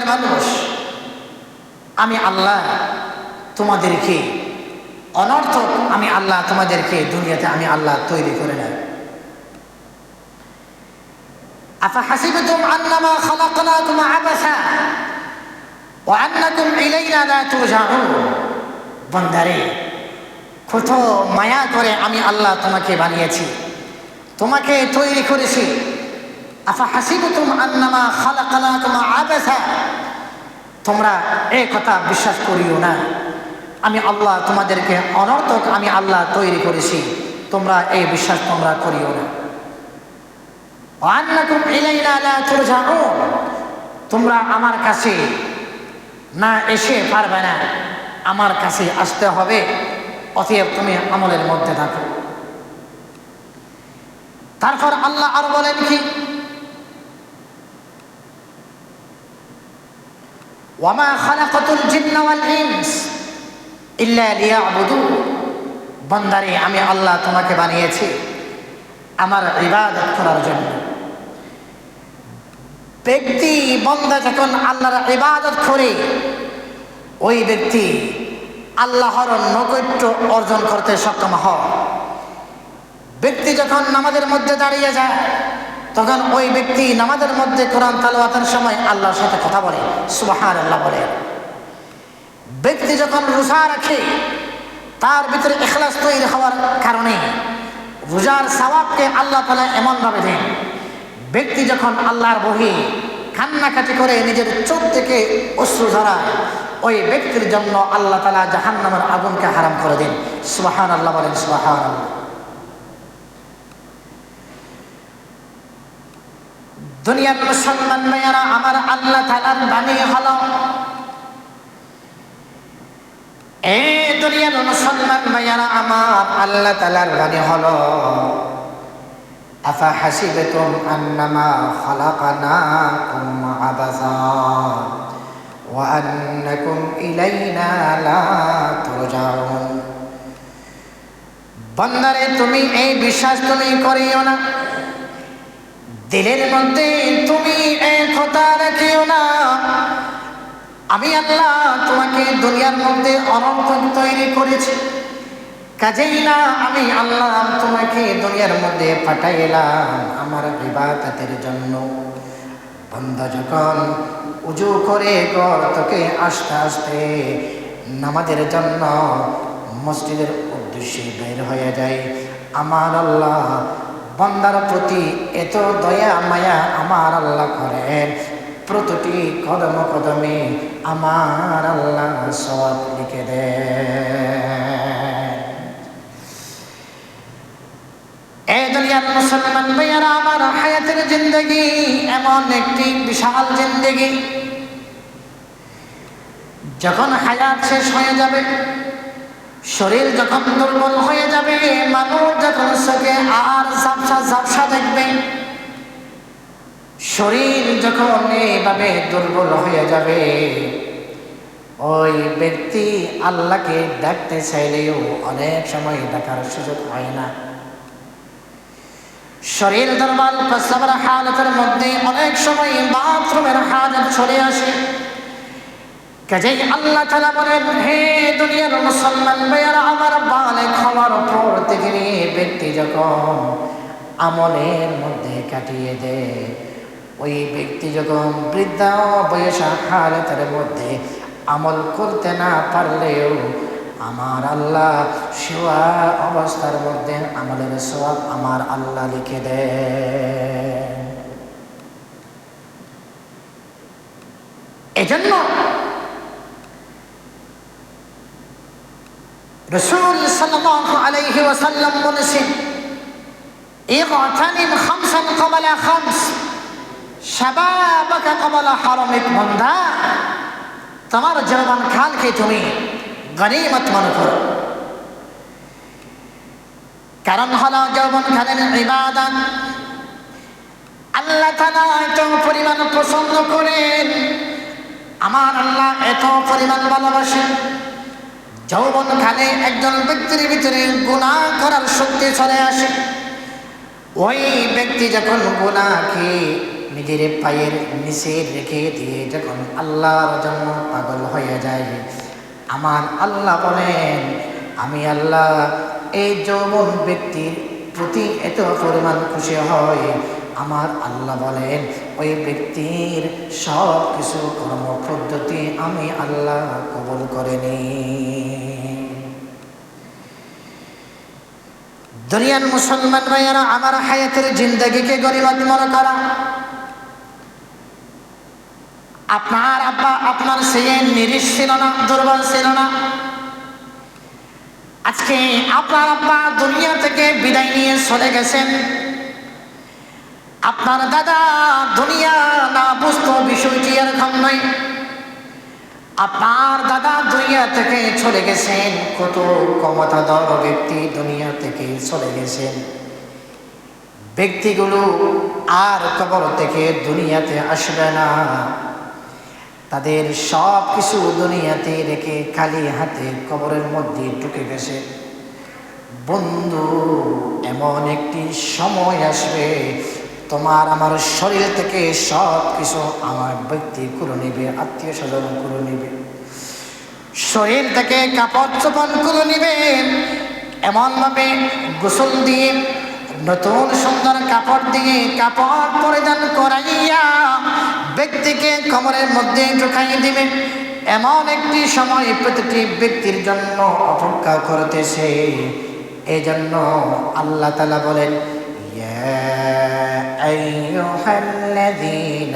মানুষ, আমি আল্লাহ তোমাদেরকে, অনর্থক আমি আল্লাহ তোমাদেরকে, দুনিয়াতে আমি আল্লাহ তৈরি করে নেয় মায়া করে আমি আল্লাহ তোমাকে বানিয়েছি, তোমাকে তৈরি করেছি। আফা হাসিবতুম আন্নামা খালাকনাকুম আবাসা তোমরা এ কথা বিশ্বাস করিও না। আমি আল্লাহ তোমাদেরকে অনর্থক আমি আল্লাহ তৈরি করেছি। তোমরা এই বিশ্বাস তোমরা করিও না। তোমরা আমার কাছে না এসে পারবে না। আমার কাছে আসতে হবে, অতএব তুমি আমলের মধ্যে থাকো। তারপর আল্লাহ আর বলেন কি? বান্দারে, আমি আল্লাহ তোমাকে বানিয়েছি আমার ইবাদত করার জন্য। ব্যক্তি, বন্দা যখন আল্লাহর ইবাদত করে, ওই ব্যক্তি আল্লাহর নৈকট্য অর্জন করতে সক্ষম হয়। ব্যক্তি যখন নামাজের মধ্যে দাঁড়িয়ে যায় তখন ওই ব্যক্তি নামাজের মধ্যে কোরআন তালাওয়াতের সময় আল্লাহর সাথে কথা বলে সুবাহান আল্লাহ বলে। ব্যক্তি যখন রোজা রাখে, তার ভিতরে এখলাস তৈরি হওয়ার কারণে রোজার সওয়াবকে আল্লাহ তালা এমনভাবে দেন, ব্যক্তি যখন আল্লাহর বহি কান্নাকাটি করে নিজের চোখ থেকে অশ্রু ঝরায়, ওই ব্যক্তির জন্য আল্লাহ তালা জাহান্নামের আগুনকে হারাম করে দেন। সুবাহান আল্লাহ বলেন সুবাহান আল্লাহ দুনিয়ার মুসলমান মেয়েরা আমার আল্লাহ তালার বাণী হলো এই দুনিয়ার মুসলমান মেয়েরা আমার আল্লাহ তালার বাণী হলো, আফা হাসিবেতুম আন্নামা খালাকানাকুম আবাসা, ওয়া আন্নাকুম ইলাইনা লা তুরজাউন। বন্দারে, তুমি এই বিশ্বাস তুমি করিও না। দিলের মধ্যে তুমি এক রাখিও না। আমি আল্লাহ তোমাকে দুনিয়ার মধ্যে অনন্ত তৈরি করেছি। কাজেই না আমি আল্লাহ তোমাকে দুনিয়ার মধ্যে পাঠাইলাম আমার বিবাদাতের জন্য। বন্ধ যখন উজু করে গর তোকে আস্তে আস্তে নামাজের জন্য মসজিদের উদ্দেশ্যে বের হয়ে যায় আমার আল্লাহ বন্দার প্রতি এত দয়া মায়া আমার আল্লাহ করেন। প্রতিটি কদম কদমে আমার আল্লাহ সব লিখে দেন। দুনিয়ার মুসলমান ভাইয়ারা, আমার হায়াতের জিন্দগি এমন একটি বিশাল জিন্দগি। যখন হায়াত শেষ হয়ে যাবে শরীর যখন দুর্বল হয়ে যাবে, মানুষ যখন চোখে আর ঝাপসা ঝাপসা দেখবে, শরীর যখন এইভাবে দুর্বল হয়ে যাবে, ওই ব্যক্তি আল্লাহকে ডাকতে চাইলেও অনেক সময় ডাকার সুযোগ হয় না। শরীর দুর্বল, প্রস্রাবের হালতের মধ্যে অনেক সময় বাথরুমের হালত চলে আসে। কাজেই আল্লাহ তালা বলেন, হে দুনিয়ার মুসলমান আমার বালে খাওয়ার পর ব্যক্তি যখন আমলের মধ্যে কাটিয়ে দেয়, ওই ব্যক্তি যখন বৃদ্ধা বয়সা মধ্যে আমল করতে না পারলেও আমার আল্লাহ শোয়া অবস্থার মধ্যে আমলের সোয়াব আমার আল্লাহ লিখে দেয় এজন্য রসুল আলাইহি ওয়াসাল্লাম বলেছেন ইগতানিম খামসান ক্বাবলা খামস, শাবাবাকা ক্বাবলা হারামিক বন্দা তোমার জীবন কালকে তুমি গনিমত মনে করো। কারণ হলো যৌবন কালের ইবাদত আল্লাহ তাআলা এত পরিমাণ পছন্দ করেন। আমার আল্লাহ এত পরিমাণ ভালোবাসেন। যৌবন কালে একজন ব্যক্তির ভিতরে গুণা করার শক্তি চলে আসে। ওই ব্যক্তি যখন গুণা খেয়ে নিজের পায়ের নিচে রেখে দিয়ে যখন আল্লাহর জন্য পাগল হয়ে যায়, আমার আল্লাহ বলেন, আমি আল্লাহ, এই যৌবন ব্যক্তির প্রতি এত পরিমাণ খুশি হয় আমার আল্লাহ বলেন, ওই ব্যক্তির সব কিছু কর্ম পদ্ধতি আমি আল্লাহ কবল করে নিই দুনিয়ার মুসলমান ভাইয়ারা, আমার হায়াতের জিন্দগিকে গরিবাদ মনে করা। আপনার আব্বা, আপনার সে নিরিশ ছিল না, দুর্বল ছিল না। আজকে আপনার আব্বা দুনিয়া থেকে বিদায় নিয়ে চলে গেছেন। আপনার দাদা দুনিয়া না বুঝতো বিষয়টি এরকম নয় আপনার দাদা দুনিয়া থেকে চলে গেছেন, কত ক্ষমতাধর ব্যক্তি দুনিয়া থেকে চলে গেছেন। ব্যক্তিগুলো আর কবর থেকে দুনিয়াতে আসবে না। তাদের সব কিছু দুনিয়াতে রেখে খালি হাতে কবরের মধ্যে ঢুকে গেছে। বন্ধু, এমন একটি সময় আসবে তোমার আমার শরীর থেকে সব কিছু আমার ব্যক্তি করে নেবে, আত্মীয় স্বজন করে নেবে। শরীর থেকে কাপড় চোপড় করে নেবে, এমনভাবে গোসল দিয়ে, নতুন সুন্দর কাপড় দিয়ে কাপড় পরিধান করাইয়া ব্যক্তিকে কমরের মধ্যে ঢুকাই দিবে। এমন একটি সময় প্রতিটি ব্যক্তির জন্য অপেক্ষা করতেছে। এই জন্য আল্লাহ তালা বলেন يا أيها الذين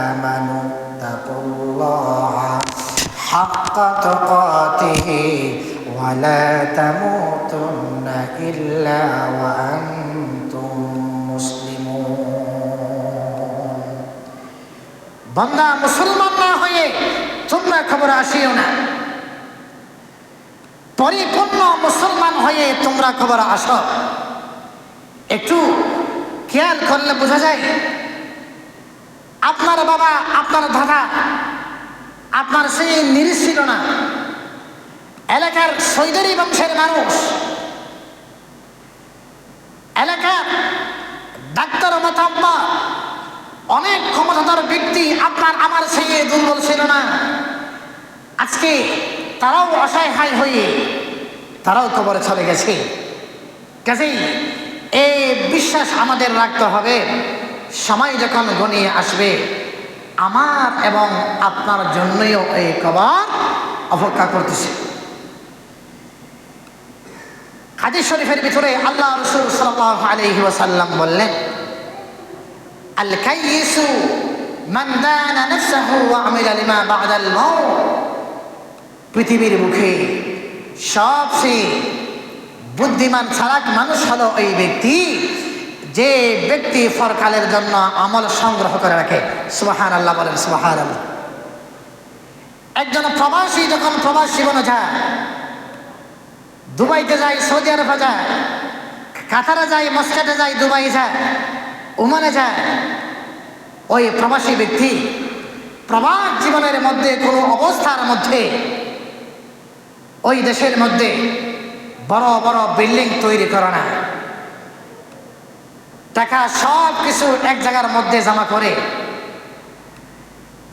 آمنوا اتقوا الله حق تقاته ولا تموتن إلا وأنتم مسلمون বন্দা মুসলমান না হয়ে তোমরা খবর আসিও না পরিপূর্ণ মুসলমান হয়ে তোমরা খবর আসো একটু খেয়াল করলে বোঝা যায়। আপনার বাবা, আপনার দাদা, আপনার সেই নিরিশ ছিল না। এলাকার সৈদরি বংশের মানুষ। এলাকার ডাক্তার মাতাব্বা, অনেক ক্ষমতাধর ব্যক্তি আপনার, আমার সেই দুর্বল ছিল না। আজকে তারাও অসহায় হয়ে, তারাও কবরে চলে গেছে। কাজেই এই বিশ্বাস আমাদের রাখতে হবে। সময় যখন ঘনিয়ে আসবে, আমার এবং আপনার জন্যও এই কবর অপেক্ষা করতেছে। হাদিস শরীফের ভিতরে আল্লাহ রসুল সাল্লাহ আলহি ওয়াসাল্লাম বললেন আল মান দানা নাফসাহু ওয়া আমিলা লিমা বা'দাল মাউত। পৃথিবীর মুখে সবচেয়ে বুদ্ধিমান ছাড়াক মানুষ হলো ওই ব্যক্তি যে ব্যক্তি ফরকালের জন্য আমল সংগ্রহ করে রাখে। সুবাহান আল্লাহ বলেন সুবাহান আল্লাহ একজন প্রবাসী যখন প্রবাস জীবনে যায়, দুবাইতে যায়, সৌদি আরবে যায়, কাতারে যায় মস্কাটে যায় দুবাই যায়, ওমানে যায়, ওই প্রবাসী ব্যক্তি প্রবাস জীবনের মধ্যে কোনো অবস্থার মধ্যে, ওই দেশের মধ্যে বড় বড় বিল্ডিং তৈরি করে না। টাকা সব কিছু এক জায়গার মধ্যে জমা করে।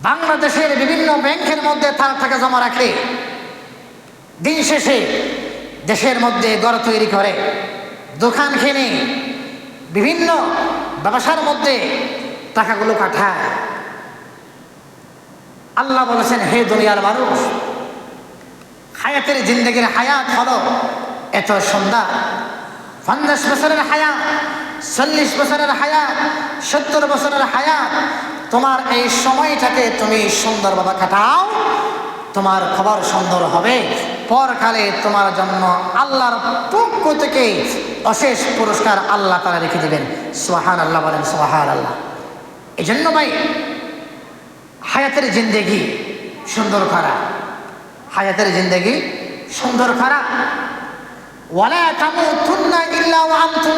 বাংলাদেশের বিভিন্ন ব্যাংকের মধ্যে তার টাকা জমা রাখে। দিন শেষে দেশের মধ্যে ঘর তৈরি করে। দোকান কিনে বিভিন্ন ব্যবসার মধ্যে টাকাগুলো কাঠায় আল্লাহ বলেছেন, হে দুনিয়ার মানুষ, হায়াতের জিন্দগির হায়াত হলো এত সুন্দর পঞ্চাশ বছরের হায়াত চল্লিশ বছরের হায়াত সত্তর বছরের হায়াত তোমার এই সময়টাকে তুমি সুন্দরভাবে কাটাও, তোমার খবর সুন্দর হবে। পরকালে তোমার জন্য আল্লাহর পক্ষ থেকে অশেষ পুরস্কার আল্লাহ তারা রেখে দেবেন। সোহান আল্লাহ বলেন সোহার আল্লাহ এই জন্য ভাই, হায়াতের জিন্দেগি সুন্দর করা। হায়াতের জিন্দেগি সুন্দর করা।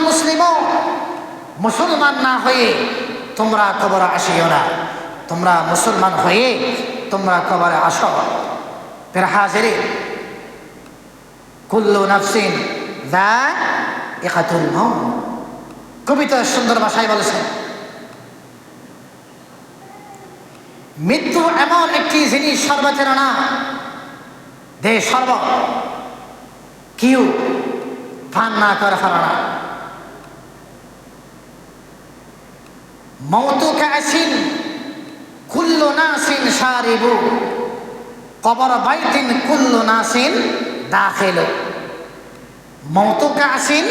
মুসলিমুন। না হয়ে তোমরা কবরে আসিও না। তোমরা মুসলমান হয়ে তোমরা কবরে আসো। হাজিরে কুল্লু নাফসিন দা কবিতা সুন্দর ভাষায় বলেছেন, মৃত্যু এমন একটি জিনিস সর্বচেনা না দে সর্ব। কিউ ফান না করে ফেলা না। মৌতুকা আসিন কুল্লু নাসিন সারিবু কবর বাইতিন কুল্লু নাসিন দাখিল। মৌতুকা আসিন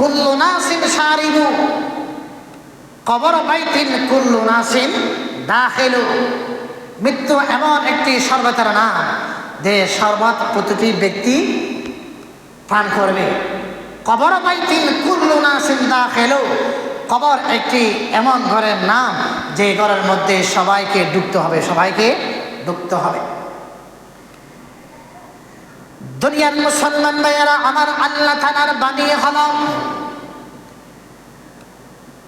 কুল্লু নাসিন সারিবু কবর বাইতিন কুল্লু নাসিন দাখিল। মৃত্যু এমন একটি সর্বতার নাম, যে সর্বত প্রতিটি ব্যক্তি পান করবে কবর বাইতিন কুল্লু নাসিন দাখিল কবর একটি এমন ঘরের নাম যে ঘরের মধ্যে সবাইকে ডুবতে হবে সবাইকে ডুবতে হবে দুনিয়ার মুসলমান ভাইয়ারা আমার আল্লাহ থানার বাণী হল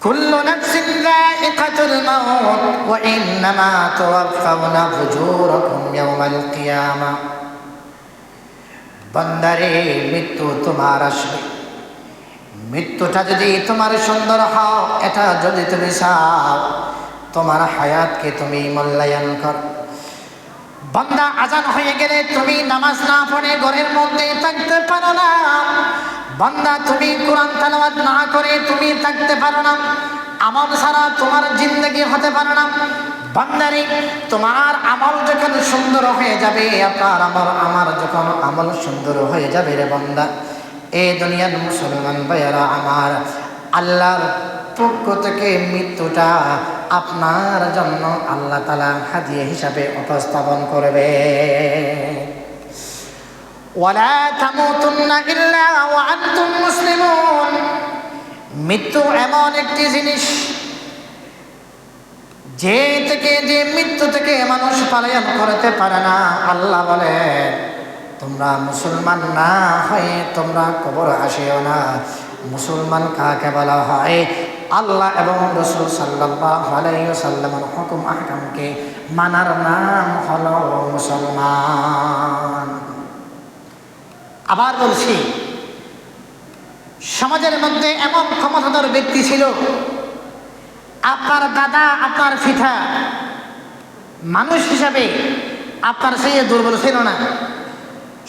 كل نفس ذائقة الموت وإنما توفون فجوركم يوم القيامة বন্দারে, মৃত্যু তোমার আসবে। মৃত্যুটা যদি তোমার সুন্দর হও এটা যদি তুমি চাও, তোমার হায়াতকে তুমি মূল্যায়ন কর। বন্দা আজান হয়ে গেলে তুমি নামাজ না পড়ে ঘরের মধ্যে থাকতে পারো না। বন্দা তুমি কোরআন তালাবাদ না করে তুমি থাকতে পারো না। আমল ছাড়া তোমার জিন্দগি হতে পারে না। বান্দারি, তোমার আমল যখন সুন্দর হয়ে যাবে, আপনার আমল আমার যখন আমল সুন্দর হয়ে যাবে রে বন্দা। এ দুনিয়ার মুসলমান ভাইয়ারা আমার, আল্লাহর পক্ষ থেকে মৃত্যুটা আপনার জন্য আল্লাহ তালা হাদিয়ে হিসাবে উপস্থাপন করবে। মৃত্যু এমন একটি জিনিস যে থেকে যে মৃত্যু থেকে মানুষ পালায়ন করতে পারে না, আল্লাহ বলে তোমরা মুসলমান না হয়ে তোমরা কবর আসিও না। মুসলমান কাকে বলা হয়? আল্লাহ এবং রসুল সাল্লামের হুকুম আহকামকে মানার নাম হল মুসলমান। আবার বলছি, সমাজের মধ্যে এমন ক্ষমতাধর ব্যক্তি ছিল আপনার দাদা, আপনার পিঠা মানুষ হিসাবে আপনার সেই দুর্বল ছিল না।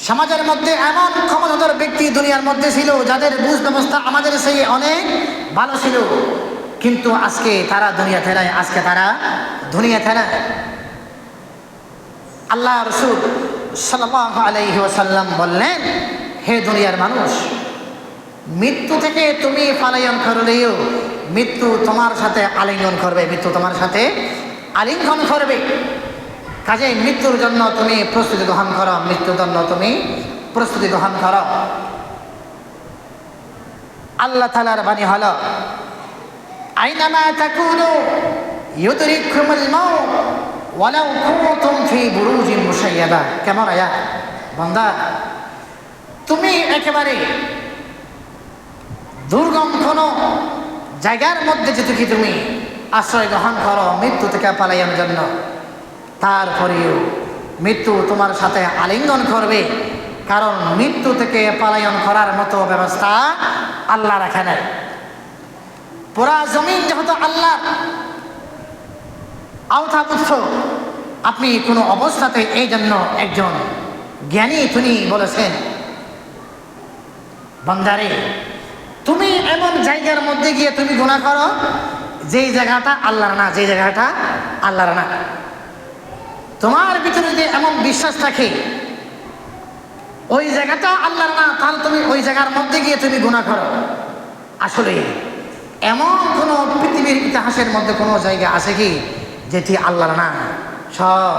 সমাজের মধ্যে এমন ক্ষমতাধর ব্যক্তি দুনিয়ার মধ্যে ছিল যাদের বুঝ ব্যবস্থা আমাদের সেই অনেক ভালো ছিল। কিন্তু আজকে তারা দুনিয়া থেরায় আজকে তারা দুনিয়া থেরায় আল্লাহ রসুল সাল্লাহ আলাইহি ওসাল্লাম বললেন, হে দুনিয়ার মানুষ, মৃত্যু থেকে তুমি পালায়ন করলেও মৃত্যু তোমার সাথে আলিঙ্গন করবে, মৃত্যু তোমার সাথে আলিঙ্গন করবে। কাজে মৃত্যুর জন্য তুমি প্রস্তুতি গ্রহণ করো, মৃত্যুর জন্য তুমি প্রস্তুতি গ্রহণ করো। আল্লাহ তালার বাণী হল, আইনামা তাকুনু কেমন আয়া? তুমি একেবারে দুর্গম কোন জায়গার মধ্যে যদি কি তুমি, আশ্রয় গ্রহণ করো, মৃত্যু থেকে পালাইয়ার জন্য। তারপরেও মৃত্যু তোমার সাথে আলিঙ্গন করবে, কারণ মৃত্যু থেকে পালায়ন করার মতো ব্যবস্থা আল্লাহ রাখে নেয় পুরা জমিন যেহেতু আল্লাহ আওতাপুত্র আপনি কোনো অবস্থাতে এই জন্য একজন জ্ঞানী তিনি বলেছেন, বন্দারে তুমি এমন জায়গার মধ্যে গিয়ে তুমি গুণা করো, যেই জায়গাটা আল্লাহর না, যেই জায়গাটা আল্লাহর না। তোমার ভিতরে যদি এমন বিশ্বাস থাকে, ওই জায়গাটা আল্লাহর না, তাহলে তুমি ওই জায়গার মধ্যে গিয়ে তুমি গুণা করো। আসলে, এমন কোনো পৃথিবীর ইতিহাসের মধ্যে কোনো জায়গা আছে কি, যেটি আল্লাহর না? সব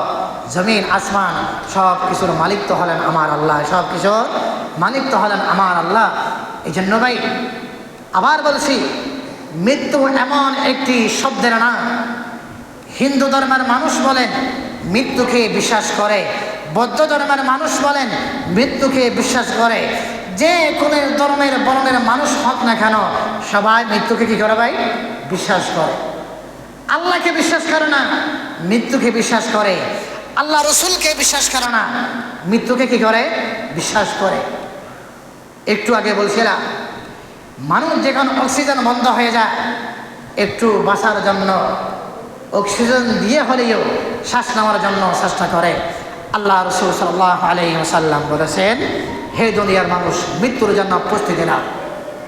জমিন, আসমান সব কিছুর মালিক তো হলেন আমার আল্লাহ সব কিছুর মালিক তো হলেন আমার আল্লাহ। এই জন্য ভাই, আবার বলছি, মৃত্যু এমন একটি শব্দের না হিন্দু ধর্মের মানুষ বলেন, মৃত্যুকে বিশ্বাস করে। বৌদ্ধ ধর্মের মানুষ বলেন, মৃত্যুকে বিশ্বাস করে। যে কোনো ধর্মের বর্ণের মানুষ হোক না কেন, সবাই মৃত্যুকে কি করে ভাই? বিশ্বাস করে। আল্লাহকে বিশ্বাস করে না, মৃত্যুকে বিশ্বাস করে। আল্লাহ রসুলকে বিশ্বাস করে না, মৃত্যুকে কি করে? বিশ্বাস করে। একটু আগে বলছিলাম, মানুষ যেখানে অক্সিজেন বন্ধ হয়ে যায়, একটু বাঁচার জন্য, অক্সিজেন দিয়ে হলেও শ্বাস নেওয়ার জন্য চেষ্টা করে। আল্লাহ রসুল সাল্লাহ আলাই সাল্লাম বলেছেন, হে দুনিয়ার মানুষ, মৃত্যুর জন্য প্রস্তুতি নাও।